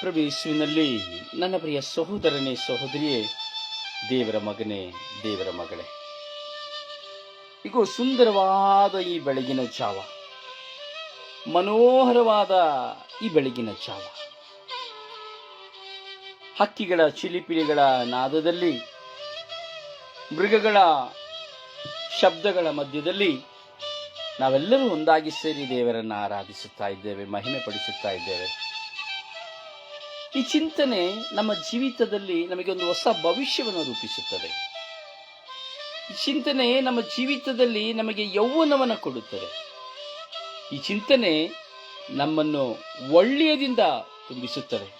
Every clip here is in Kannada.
ಪ್ರಭು ನನ್ನ ಪ್ರಿಯ ಸಹೋದರನೇ ಸಹೋದರಿಯೇ, ದೇವರ ಮಗನೇ, ದೇವರ ಮಗಳೇ. ಈಗ ಸುಂದರವಾದ ಈ ಬೆಳಗಿನ ಜಾವ. ಮನೋಹರವಾದ ಈ ಬೆಳಗಿನ ಜಾವ. ಹಕ್ಕಿಗಳ ಚಿಲಿಪಿಲಿಗಳ ನಾದದಲ್ಲಿ, ಮೃಗಗಳ ಶಬ್ದಗಳ ಮಧ್ಯದಲ್ಲಿ ನಾವೆಲ್ಲರೂ ಒಂದಾಗಿ ಸೇರಿ ದೇವರನ್ನು ಆರಾಧಿಸುತ್ತಾ ಇದ್ದೇವೆ ಮಹಿಮೆ ಪಡಿಸುತ್ತಾ ಇದ್ದೇವೆ. ಈ ಚಿಂತನೆ ನಮ್ಮ ಜೀವಿತದಲ್ಲಿ ನಮಗೆ ಒಂದು ಹೊಸ ಭವಿಷ್ಯವನ್ನು ರೂಪಿಸುತ್ತದೆ. ಈ ಚಿಂತನೆ ನಮ್ಮ ಜೀವಿತದಲ್ಲಿ ನಮಗೆ ಯೌವನವನ್ನು ಕೊಡುತ್ತದೆ. ಈ ಚಿಂತನೆ ನಮ್ಮನ್ನು ಒಳ್ಳೆಯದಿಂದ ತುಂಬಿಸುತ್ತದೆ.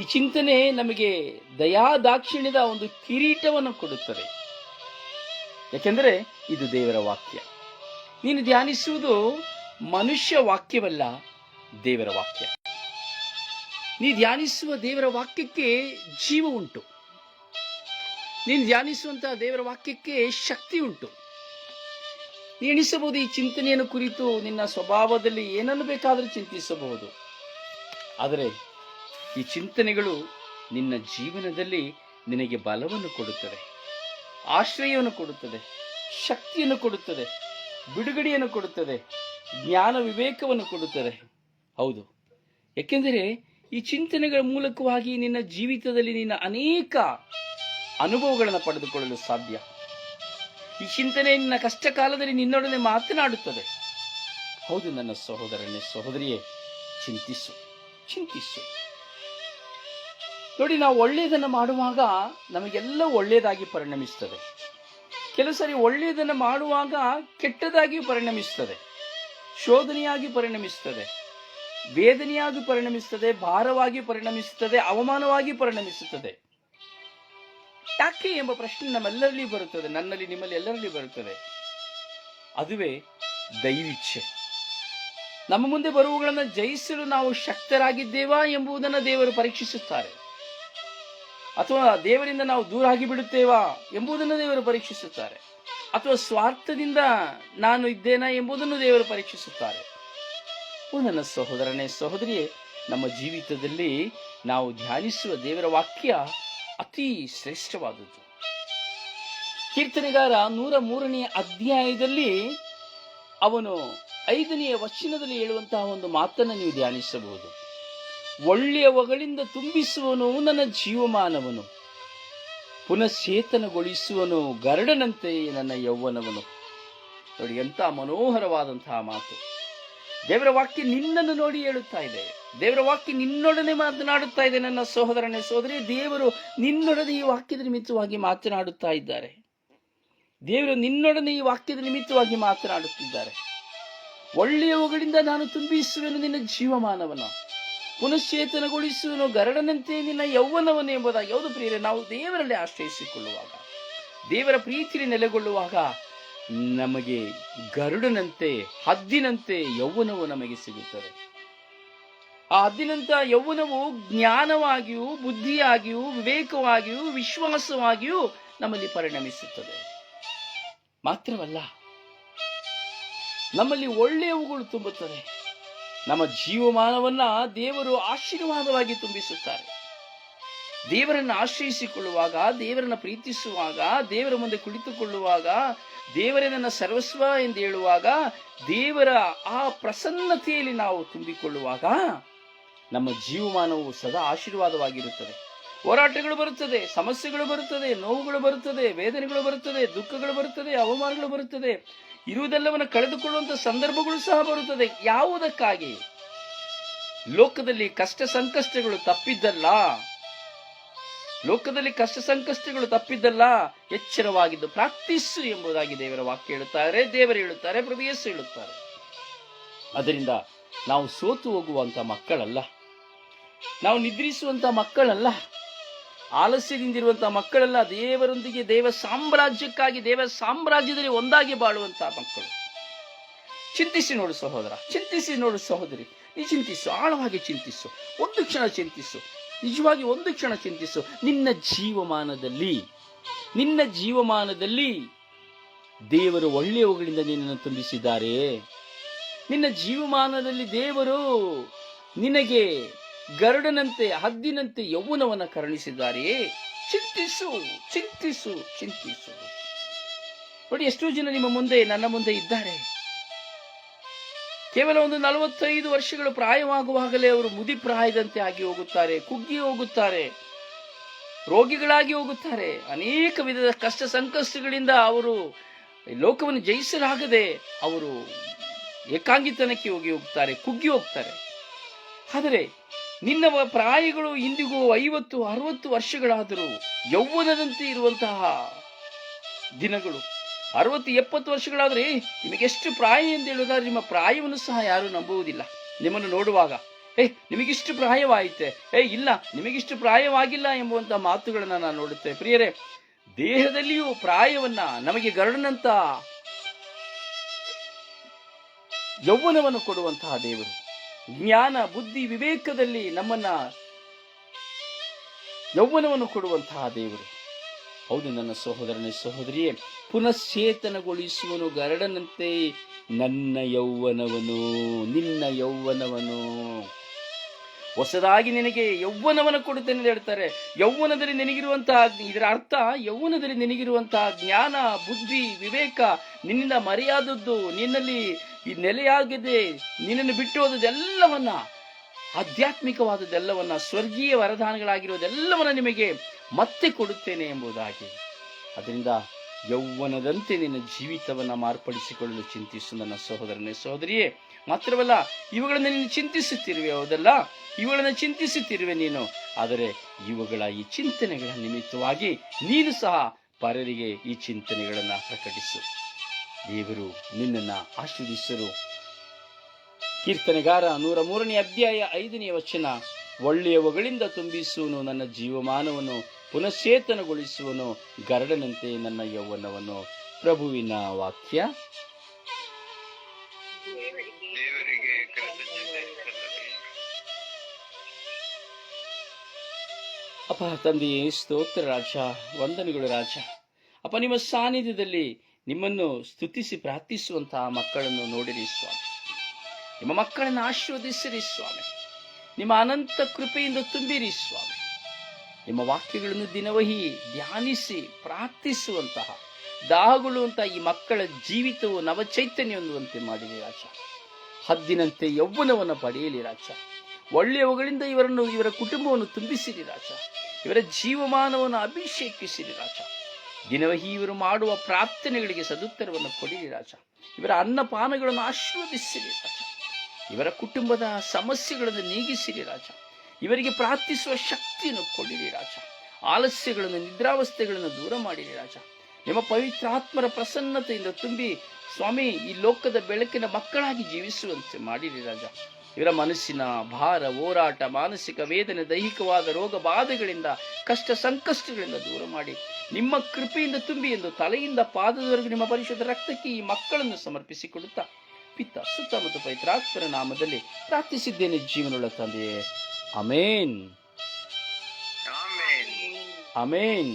ಈ ಚಿಂತನೆ ನಮಗೆ ದಯಾದಾಕ್ಷಿಣ್ಯದ ಒಂದು ಕಿರೀಟವನ್ನು ಕೊಡುತ್ತದೆ. ಯಾಕೆಂದರೆ ಇದು ದೇವರ ವಾಕ್ಯ. ನೀನು ಧ್ಯಾನಿಸುವುದು ಮನುಷ್ಯ ವಾಕ್ಯವಲ್ಲ ದೇವರ ವಾಕ್ಯ. ನೀ ಧ್ಯಾನಿಸುವ ದೇವರ ವಾಕ್ಯಕ್ಕೆ ಜೀವ ಉಂಟು. ನೀನು ಧ್ಯಾನಿಸುವಂತಹ ದೇವರ ವಾಕ್ಯಕ್ಕೆ ಶಕ್ತಿ ಉಂಟು. ನೀ ಎಣಿಸಬಹುದು ಈ ಚಿಂತನೆಯನ್ನು ಕುರಿತು ನಿನ್ನ ಸ್ವಭಾವದಲ್ಲಿ ಏನನ್ನು ಬೇಕಾದರೂ ಚಿಂತಿಸಬಹುದು. ಆದರೆ ಈ ಚಿಂತನೆಗಳು ನಿನ್ನ ಜೀವನದಲ್ಲಿ ನಿನಗೆ ಬಲವನ್ನು ಕೊಡುತ್ತದೆ ಆಶ್ರಯವನ್ನು ಕೊಡುತ್ತದೆ ಶಕ್ತಿಯನ್ನು ಕೊಡುತ್ತದೆ ಬಿಡುಗಡೆಯನ್ನು ಕೊಡುತ್ತದೆ ಜ್ಞಾನ ವಿವೇಕವನ್ನು ಕೊಡುತ್ತದೆ ಹೌದು. ಏಕೆಂದರೆ ಈ ಚಿಂತನೆಗಳ ಮೂಲಕವಾಗಿ ನಿನ್ನ ಜೀವಿತದಲ್ಲಿ ನಿನ್ನ ಅನೇಕ ಅನುಭವಗಳನ್ನು ಪಡೆದುಕೊಳ್ಳಲು ಸಾಧ್ಯ. ಈ ಚಿಂತನೆ ನಿನ್ನ ಕಷ್ಟ ಕಾಲದಲ್ಲಿ ನಿನ್ನೊಡನೆ ಮಾತನಾಡುತ್ತದೆ. ಹೌದು ನನ್ನ ಸಹೋದರನೇ, ಸಹೋದರಿಯೇ, ಚಿಂತಿಸು ಚಿಂತಿಸು. ನೋಡಿ, ನಾವು ಒಳ್ಳೆಯದನ್ನು ಮಾಡುವಾಗ ನಮಗೆಲ್ಲ ಒಳ್ಳೆಯದಾಗಿ ಪರಿಣಮಿಸ್ತದೆ. ಕೆಲವು ಸರಿ ಒಳ್ಳೆಯದನ್ನು ಮಾಡುವಾಗ ಕೆಟ್ಟದಾಗಿ ಪರಿಣಮಿಸ್ತದೆ. ಶೋಧನೆಯಾಗಿ ಪರಿಣಮಿಸ್ತದೆ. ವೇದನೆಯಾಗಿ ಪರಿಣಮಿಸುತ್ತದೆ, ಭಾರವಾಗಿ ಪರಿಣಮಿಸುತ್ತದೆ, ಅವಮಾನವಾಗಿ ಪರಿಣಮಿಸುತ್ತದೆ. ಯಾಕೆ ಎಂಬ ಪ್ರಶ್ನೆ ನಮ್ಮೆಲ್ಲರಲ್ಲಿ ಬರುತ್ತದೆ, ನನ್ನಲ್ಲಿ, ನಿಮ್ಮಲ್ಲಿ ಎಲ್ಲರಲ್ಲಿ ಬರುತ್ತದೆ? ಅದುವೇ ದೈವಿಚ್ಛೆ. ನಮ್ಮ ಮುಂದೆ ಬರುವುಗಳನ್ನು ಜಯಿಸಲು ನಾವು ಶಕ್ತರಾಗಿದ್ದೇವಾ ಎಂಬುದನ್ನು ದೇವರು ಪರೀಕ್ಷಿಸುತ್ತಾರೆ. ಅಥವಾ ದೇವರಿಂದ ನಾವು ದೂರ ಆಗಿ ಬಿಡುತ್ತೇವಾ ಎಂಬುದನ್ನು ದೇವರು ಪರೀಕ್ಷಿಸುತ್ತಾರೆ. ಅಥವಾ ಸ್ವಾರ್ಥದಿಂದ ನಾನು ಇದ್ದೇನಾ ಎಂಬುದನ್ನು ದೇವರು ಪರೀಕ್ಷಿಸುತ್ತಾರೆ. ನನ್ನ ಸಹೋದರನೇ ಸಹೋದರಿಯೇ, ನಮ್ಮ ಜೀವಿತದಲ್ಲಿ ನಾವು ಧ್ಯಾನಿಸುವ ದೇವರ ವಾಕ್ಯ ಅತಿ ಶ್ರೇಷ್ಠವಾದದ್ದು. ಕೀರ್ತನೆಗಾರ ನೂರ ಮೂರನೆಯ ಅಧ್ಯಾಯದಲ್ಲಿ ಅವನು ಐದನೆಯ ವಚನದಲ್ಲಿ ಹೇಳುವಂತಹ ಒಂದು ಮಾತನ್ನು ನೀವು ಧ್ಯಾನಿಸಬಹುದು. ಒಳ್ಳೆಯವಗಳಿಂದ ತುಂಬಿಸುವನು ನನ್ನ ಜೀವಮಾನವನು. ಪುನಶ್ಚೇತನಗೊಳಿಸುವನು ಗರಡನಂತೆ ನನ್ನ ಯೌವನವನು. ನೋಡಿ ಎಂಥ ಮನೋಹರವಾದಂತಹ ಮಾತು. ದೇವರ ವಾಕ್ಯ ನಿನ್ನನ್ನು ನೋಡಿ ಹೇಳುತ್ತಾ ಇದೆ. ದೇವರ ವಾಕ್ಯ ನಿನ್ನೊಡನೆ ಮಾತನಾಡುತ್ತಾ ಇದೆ ನನ್ನ ಸಹೋದರನೇ ಸಹೋದರಿ. ದೇವರು ನಿನ್ನೊಡನೆ ಈ ವಾಕ್ಯದ ನಿಮಿತ್ತವಾಗಿ ಮಾತನಾಡುತ್ತಾ ಇದ್ದಾರೆ. ದೇವರು ನಿನ್ನೊಡನೆ ಈ ವಾಕ್ಯದ ನಿಮಿತ್ತವಾಗಿ ಮಾತನಾಡುತ್ತಿದ್ದಾರೆ. ಒಳ್ಳೆಯವುಗಳಿಂದ ನಾನು ತುಂಬಿಸುವೆನು ನಿನ್ನ ಜೀವಮಾನವನ್ನು ಪುನಶ್ಚೇತನಗೊಳಿಸುವನು ಗರಡನಂತೆ ನಿನ್ನ ಯೌವನವನ್ನು ಎಂಬುದಾಗಿ. ಯಾವುದು ಪ್ರಿಯರೇ, ನಾವು ದೇವರಲ್ಲಿ ಆಶ್ರಯಿಸಿಕೊಳ್ಳುವಾಗ, ದೇವರ ಪ್ರೀತಿಯಲ್ಲಿ ನೆಲೆಗೊಳ್ಳುವಾಗ ನಮಗೆ ಗರುಡನಂತೆ, ಹದ್ದಿನಂತೆ ಯೌವನವು ನಮಗೆ ಸಿಗುತ್ತದೆ. ಆ ಹದ್ದಿನಂತ ಯೌವನವು ಜ್ಞಾನವಾಗಿಯೂ, ಬುದ್ಧಿಯಾಗಿಯೂ, ವಿವೇಕವಾಗಿಯೂ, ವಿಶ್ವಾಸವಾಗಿಯೂ ನಮ್ಮಲ್ಲಿ ಪರಿಣಮಿಸುತ್ತದೆ. ಮಾತ್ರವಲ್ಲ, ನಮ್ಮಲ್ಲಿ ಒಳ್ಳೆಯವುಗಳು ತುಂಬುತ್ತದೆ ನಮ್ಮ ಜೀವಮಾನವನ್ನ ದೇವರು ಆಶೀರ್ವಾದವಾಗಿ ತುಂಬಿಸುತ್ತಾರೆ. ದೇವರನ್ನು ಆಶ್ರಯಿಸಿಕೊಳ್ಳುವಾಗ, ದೇವರನ್ನು ಪ್ರೀತಿಸುವಾಗ, ದೇವರ ಮುಂದೆ ಕುಳಿತುಕೊಳ್ಳುವಾಗ ದೇವರೇ ನನ್ನ ಸರ್ವಸ್ವ ಎಂದು ಹೇಳುವಾಗ ದೇವರ ಆ ಪ್ರಸನ್ನತೆಯಲ್ಲಿ ನಾವು ತುಂಬಿಕೊಳ್ಳುವಾಗ ನಮ್ಮ ಜೀವಮಾನವು ಸದಾ ಆಶೀರ್ವಾದವಾಗಿರುತ್ತದೆ. ಹೋರಾಟಗಳು ಬರುತ್ತದೆ, ಸಮಸ್ಯೆಗಳು ಬರುತ್ತದೆ, ನೋವುಗಳು ಬರುತ್ತದೆ, ವೇದನೆಗಳು ಬರುತ್ತದೆ, ದುಃಖಗಳು ಬರುತ್ತದೆ, ಅವಮಾನಗಳು ಬರುತ್ತದೆ. ಇರುವುದೆಲ್ಲವನ್ನು ಕಳೆದುಕೊಳ್ಳುವಂಥ ಸಂದರ್ಭಗಳು ಸಹ ಬರುತ್ತದೆ. ಯಾವುದಕ್ಕಾಗಿ? ಲೋಕದಲ್ಲಿ ಕಷ್ಟ ಸಂಕಷ್ಟಗಳು ತಪ್ಪಿದ್ದಲ್ಲ. ಲೋಕದಲ್ಲಿ ಕಷ್ಟ ಸಂಕಷ್ಟಗಳು ತಪ್ಪಿದ್ದಲ್ಲ ಎಚ್ಚರವಾಗಿದ್ದು ಪ್ರಾರ್ಥಿಸು ಎಂಬುದಾಗಿ ದೇವರ ವಾಕ್ಯ ಹೇಳುತ್ತಾರೆ. ದೇವರು ಹೇಳುತ್ತಾರೆ, ಪ್ರಭು ಯೇಸು ಹೇಳುತ್ತಾರೆ. ಅದರಿಂದ ನಾವು ಸೋತು ಹೋಗುವಂಥ ಮಕ್ಕಳಲ್ಲ. ನಾವು ನಿದ್ರಿಸುವಂಥ ಮಕ್ಕಳಲ್ಲ. ಆಲಸ್ಯದಿಂದಿರುವಂಥ ಮಕ್ಕಳಲ್ಲ. ದೇವರೊಂದಿಗೆ ದೇವ ಸಾಮ್ರಾಜ್ಯಕ್ಕಾಗಿ, ದೇವ ಸಾಮ್ರಾಜ್ಯದಲ್ಲಿ ಒಂದಾಗಿ ಬಾಳುವಂಥ ಮಕ್ಕಳು. ಚಿಂತಿಸಿ ನೋಡು ಸಹೋದರ, ಚಿಂತಿಸಿ ನೋಡು ಸಹೋದರಿ. ನೀ ಚಿಂತಿಸು, ಆಳವಾಗಿ ಚಿಂತಿಸು. ಒಂದು ಕ್ಷಣ ಚಿಂತಿಸು. ನಿಜವಾಗಿ ಒಂದು ಕ್ಷಣ ಚಿಂತಿಸು. ನಿನ್ನ ಜೀವಮಾನದಲ್ಲಿ ನಿನ್ನ ಜೀವಮಾನದಲ್ಲಿ ದೇವರು ಒಳ್ಳೆಯವುಗಳಿಂದ ನಿನ್ನನ್ನು ತುಂಬಿಸಿದ್ದಾರೆ. ನಿನ್ನ ಜೀವಮಾನದಲ್ಲಿ ದೇವರು ನಿನಗೆ ಗರುಡನಂತೆ, ಹದ್ದಿನಂತೆ ಯೌವನವನ್ನು ಕರುಣಿಸಿದ್ದಾರೆಯೇ ಚಿಂತಿಸು ಚಿಂತಿಸು ಚಿಂತಿಸು. ನೋಡಿ, ಎಷ್ಟೋ ಜನ ನಿಮ್ಮ ಮುಂದೆ, ನನ್ನ ಮುಂದೆ ಇದ್ದಾರೆ. ಕೇವಲ ಒಂದು ನಲವತ್ತೈದು ವರ್ಷಗಳು ಪ್ರಾಯವಾಗುವಾಗಲೇ ಅವರು ಮುದಿ ಪ್ರಾಯದಂತೆ ಆಗಿ ಹೋಗುತ್ತಾರೆ, ಕುಗ್ಗಿ ಹೋಗುತ್ತಾರೆ, ರೋಗಿಗಳಾಗಿ ಹೋಗುತ್ತಾರೆ. ಅನೇಕ ವಿಧದ ಕಷ್ಟ ಸಂಕಷ್ಟಗಳಿಂದ ಅವರು ಲೋಕವನ್ನು ಜಯಿಸಲಾಗದೆ ಅವರು ಏಕಾಂಗಿತನಕ್ಕೆ ಹೋಗಿ ಹೋಗ್ತಾರೆ, ಕುಗ್ಗಿ ಹೋಗ್ತಾರೆ. ಆದರೆ ನಿನ್ನ ಪ್ರಾಯಗಳು ಇಂದಿಗೂ ಐವತ್ತು, ಅರವತ್ತು ವರ್ಷಗಳಾದರೂ ಯೌವನದಂತೆ ಇರುವಂತಹ ದಿನಗಳು ಅರವತ್ತು ಎಪ್ಪತ್ತು ವರ್ಷಗಳಾದ್ರೆ ನಿಮಗೆಷ್ಟು ಪ್ರಾಯ ಎಂದು ಹೇಳುವುದಾದ್ರೆ ನಿಮ್ಮ ಪ್ರಾಯವನ್ನು ಸಹ ಯಾರು ನಂಬುವುದಿಲ್ಲ. ನಿಮ್ಮನ್ನು ನೋಡುವಾಗ, ಏ, ನಿಮಗಿಷ್ಟು ಪ್ರಾಯವಾಯಿತೆ? ಏ, ಇಲ್ಲ, ನಿಮಗಿಷ್ಟು ಪ್ರಾಯವಾಗಿಲ್ಲ ಎಂಬುವಂಥ ಮಾತುಗಳನ್ನ ನಾನು ನೋಡುತ್ತೆ ಪ್ರಿಯರೇ, ದೇಹದಲ್ಲಿಯೂ ಪ್ರಾಯವನ್ನ ನಮಗೆ ಗರಡನಂತ ಯೌವನವನ್ನು ಕೊಡುವಂತಹ ದೇವರು. ಜ್ಞಾನ, ಬುದ್ಧಿ, ವಿವೇಕದಲ್ಲಿ ನಮ್ಮನ್ನ ಯೌವನವನ್ನು ಕೊಡುವಂತಹ ದೇವರು. ಹೌದು ನನ್ನ ಸಹೋದರನೇ ಸಹೋದರಿಯೇ ಪುನಶ್ಚೇತನಗೊಳಿಸುವನು ಗರಡನಂತೆ, ನನ್ನ ಯೌವನವನು, ನಿನ್ನ ಯೌವನವನು. ಹೊಸದಾಗಿ ನಿನಗೆ ಯೌವನವನ್ನು ಕೊಡುತ್ತೇನೆ ಹೇಳ್ತಾರೆ. ಯೌವನದಲ್ಲಿ ನಿನಗಿರುವಂತಹ ಇದರ ಅರ್ಥ ಯೌವನದಲ್ಲಿ ನಿನಗಿರುವಂತಹ ಜ್ಞಾನ, ಬುದ್ಧಿ, ವಿವೇಕ, ನಿನ್ನಿಂದ ಮರೆಯಾದದ್ದು, ನಿನ್ನಲ್ಲಿ ನೆಲೆಯಾಗಿದೆ, ನಿನ್ನನ್ನು ಬಿಟ್ಟು ಹೋದದೆಲ್ಲವನ್ನ ಆಧ್ಯಾತ್ಮಿಕವಾದದ್ದೆಲ್ಲವನ್ನ, ಸ್ವರ್ಗೀಯ ವರದಾನಗಳಾಗಿರೋದೆಲ್ಲವನ್ನ ನಿಮಗೆ ಮತ್ತೆ ಕೊಡುತ್ತೇನೆ ಎಂಬುದಾಗಿ. ಅದರಿಂದ ಯೌವನದಂತೆ ನಿನ್ನ ಜೀವಿತವನ್ನ ಮಾರ್ಪಡಿಸಿಕೊಳ್ಳಲು ಚಿಂತಿಸು ನನ್ನ ಸಹೋದರನೇ ಸಹೋದರಿಯೇ. ಮಾತ್ರವಲ್ಲ, ಇವುಗಳನ್ನು ನೀನು ಚಿಂತಿಸುತ್ತಿರುವೆ, ಹೌದಲ್ಲ? ಇವುಗಳನ್ನು ಚಿಂತಿಸುತ್ತಿರುವೆ ನೀನು. ಆದರೆ ಇವುಗಳ ಈ ಚಿಂತನೆಗಳ ನಿಮಿತ್ತವಾಗಿ ನೀನು ಸಹ ಪರರಿಗೆ ಈ ಚಿಂತನೆಗಳನ್ನ ಪ್ರಕಟಿಸು. ದೇವರು ನಿನ್ನನ್ನು ಆಶೀರ್ವದಿಸರು ಕೀರ್ತನೆಗಾರ ನೂರ ಮೂರನೇ ಅಧ್ಯಾಯ ಐದನೇ ವಚನ. ಒಳ್ಳೆಯವುಗಳಿಂದ ತುಂಬಿಸುವನು ನನ್ನ ಜೀವಮಾನವನ್ನು ಪುನಶ್ಚೇತನಗೊಳಿಸುವನು ಗರಡನಂತೆ ನನ್ನ ಯೌವನವನ್ನು. ಪ್ರಭುವಿನ ವಾಕ್ಯ. ಅಪ್ಪ ತಂದೆಯೇ ಸ್ತೋತ್ರ ರಾಜ ವಂದನೆಗಳು ರಾಜ. ಅಪ್ಪ ನಿಮ್ಮ ಸಾನ್ನಿಧ್ಯದಲ್ಲಿ ನಿಮ್ಮನ್ನು ಸ್ತುತಿಸಿ ಪ್ರಾರ್ಥಿಸುವಂತಹ ಮಕ್ಕಳನ್ನು ನೋಡಿರಿ ಸ್ವಾಮಿ. ನಿಮ್ಮ ಮಕ್ಕಳನ್ನು ಆಶೀರ್ವದಿಸಿರಿ, ಸ್ವಾಮಿ. ನಿಮ್ಮ ಅನಂತ ಕೃಪೆಯಿಂದ ತುಂಬಿರಿ, ಸ್ವಾಮಿ. ನಿಮ್ಮ ವಾಕ್ಯಗಳನ್ನು ದಿನವಹಿ ಧ್ಯಾನಿಸಿ ಪ್ರಾರ್ಥಿಸುವಂತಹ ದಾಹಗೊಳ್ಳುವಂತಹ ಈ ಮಕ್ಕಳ ಜೀವಿತವು ನವಚೈತನ್ಯ ಹೊಂದುವಂತೆ ಮಾಡಿರಿ ರಾಜ. ಹದ್ದಿನಂತೆ ಯೌವನವನ್ನು ಪಡೆಯಲಿ, ರಾಜ. ಒಳ್ಳೆಯವುಗಳಿಂದ ಇವರನ್ನು, ಇವರ ಕುಟುಂಬವನ್ನು ತುಂಬಿಸಿರಿ, ರಾಜ. ಇವರ ಜೀವಮಾನವನ್ನು ಅಭಿಷೇಕಿಸಿರಿ, ರಾಜ. ದಿನವಹಿ ಇವರು ಮಾಡುವ ಪ್ರಾರ್ಥನೆಗಳಿಗೆ ಸದುತ್ತರವನ್ನು ಕೊಡಿರಿ, ರಾಜ. ಇವರ ಅನ್ನಪಾನಗಳನ್ನು ಆಶೀರ್ವದಿಸಿರಿ, ರಾಜ. ಇವರ ಕುಟುಂಬದ ಸಮಸ್ಯೆಗಳನ್ನು ನೀಗಿಸಿರಿ ರಾಜ. ಇವರಿಗೆ ಪ್ರಾರ್ಥಿಸುವ ಶಕ್ತಿಯನ್ನು ಕೊಡಿರಿ ರಾಜ. ಆಲಸ್ಯಗಳನ್ನು, ನಿದ್ರಾವಸ್ಥೆಗಳನ್ನು ದೂರ ಮಾಡಿರಿ ರಾಜ. ನಿಮ್ಮ ಪವಿತ್ರಾತ್ಮರ ಪ್ರಸನ್ನತೆಯಿಂದ ತುಂಬಿ ಸ್ವಾಮಿ, ಈ ಲೋಕದ ಬೆಳಕಿನ ಮಕ್ಕಳಾಗಿ ಜೀವಿಸುವಂತೆ ಮಾಡಿರಿ ರಾಜ. ಇವರ ಮನಸ್ಸಿನ ಭಾರ, ಹೋರಾಟ, ಮಾನಸಿಕ ವೇದನೆ, ದೈಹಿಕವಾದ ರೋಗ ಬಾಧೆಗಳಿಂದ, ಕಷ್ಟ ಸಂಕಷ್ಟಗಳಿಂದ ದೂರ ಮಾಡಿ. ನಿಮ್ಮ ಕೃಪೆಯಿಂದ ತುಂಬಿ ಎಂದು ತಲೆಯಿಂದ ಪಾದದವರೆಗೂ ನಿಮ್ಮ ಪರಿಶುದ್ಧ ರಕ್ತಕ್ಕೆ ಈ ಮಕ್ಕಳನ್ನು ಸಮರ್ಪಿಸಿಕೊಡುತ್ತಾ ಪಿತ್ತ ಸುತ್ತ ಮತ್ತು ಪವಿತ್ರಾತ್ಮರ ನಾಮದಲ್ಲಿ ಪ್ರಾರ್ಥಿಸಿದ್ದೇನೆ ಜೀವನವುಳ್ಳ ತಂದೆಯೇ. Amen amen